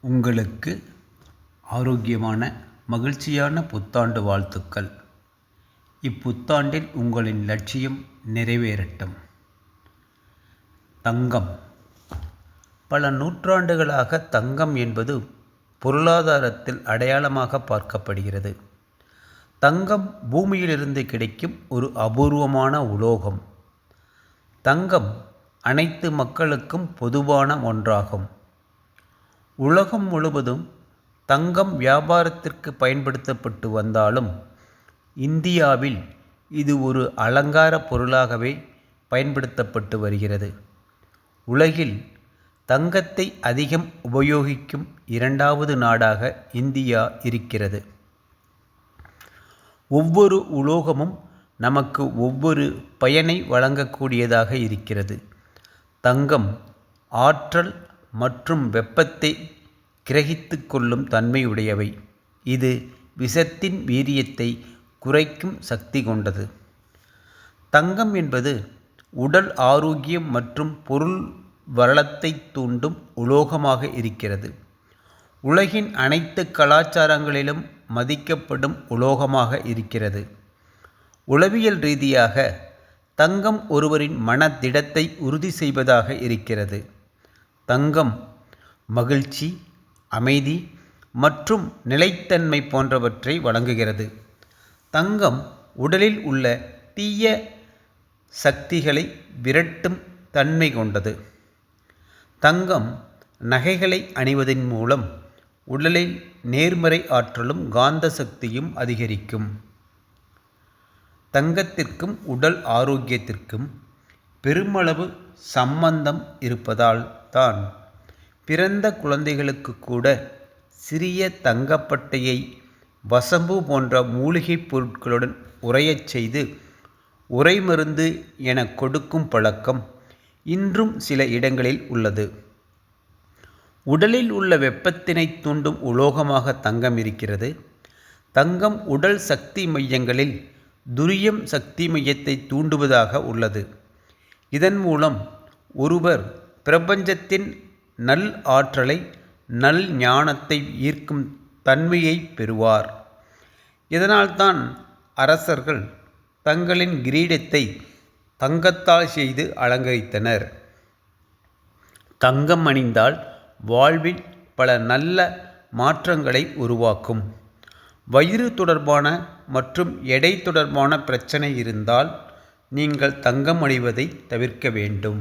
உங்களுக்கு ஆரோக்கியமான மகிழ்ச்சியான புத்தாண்டு வாழ்த்துக்கள். இப்புத்தாண்டில் உங்களின் லட்சியம் நிறைவேறட்டும். தங்கம். பல நூற்றாண்டுகளாக தங்கம் என்பது பொருளாதாரத்தில் அடையாளமாக பார்க்கப்படுகிறது. தங்கம் பூமியிலிருந்து கிடைக்கும் ஒரு அபூர்வமான உலோகம். தங்கம் அனைத்து மக்களுக்கும் பொதுவான ஒன்றாகும். உலகம் முழுவதும் தங்கம் வியாபாரத்திற்கு பயன்படுத்தப்பட்டு வந்தாலும் இந்தியாவில் இது ஒரு அலங்கார பொருளாகவே பயன்படுத்தப்பட்டு வருகிறது. உலகில் தங்கத்தை அதிகம் உபயோகிக்கும் இரண்டாவது நாடாக இந்தியா இருக்கிறது. ஒவ்வொரு உலோகமும் நமக்கு ஒவ்வொரு பயனை வழங்கக்கூடியதாக இருக்கிறது. தங்கம் ஆற்றல் மற்றும் வெப்பத்தை கிரகித்து கொள்ளும் தன்மையுடையவை. இது விஷத்தின் வீரியத்தை குறைக்கும் சக்தி கொண்டது. தங்கம் என்பது உடல் ஆரோக்கியம் மற்றும் பொருள் வளத்தை தூண்டும் உலோகமாக இருக்கிறது. உலகின் அனைத்து கலாச்சாரங்களிலும் மதிக்கப்படும் உலோகமாக இருக்கிறது. உளவியல் ரீதியாக தங்கம் ஒருவரின் மனதிடத்தை உறுதி செய்வதாக இருக்கிறது. தங்கம் மகிழ்ச்சி அமைதி மற்றும் நிலைத்தன்மை போன்றவற்றை வழங்குகிறது. தங்கம் உடலில் உள்ள தீய சக்திகளை விரட்டும் தன்மை கொண்டது. தங்கம் நகைகளை அணிவதன் மூலம் உடலில் நேர்மறை ஆற்றலும் காந்த சக்தியும் அதிகரிக்கும். தங்கத்திற்கும் உடல் ஆரோக்கியத்திற்கும் பெருமளவு சம்பந்தம் இருப்பதால் தான் பிறந்த குழந்தைகளுக்கு கூட சிறிய தங்கப்பட்டையை வசம்பு போன்ற மூலிகைப் பொருட்களுடன் உறையச் செய்து உரை மருந்து என கொடுக்கும் பழக்கம் இன்றும் சில இடங்களில் உள்ளது. உடலில் உள்ள வெப்பத்தினை தூண்டும் உலோகமாக தங்கம் இருக்கிறது. தங்கம் உடல் சக்தி மையங்களில் துரியம் சக்தி மையத்தை தூண்டுவதாக உள்ளது. இதன் மூலம் ஒருவர் பிரபஞ்சத்தின் நல் ஆற்றலை நல் ஞானத்தை ஈர்க்கும் தன்மையை பெறுவார். இதனால்தான் அரசர்கள் தங்களின் கிரீடத்தை தங்கத்தால் செய்து அலங்கரித்தனர். தங்கம் அணிந்தால் வாழ்வில் பல நல்ல மாற்றங்களை உருவாக்கும். வயிறு தொடர்பான மற்றும் எடை தொடர்பான பிரச்சனை இருந்தால் நீங்கள் தங்கம் அணிவதை தவிர்க்க வேண்டும்.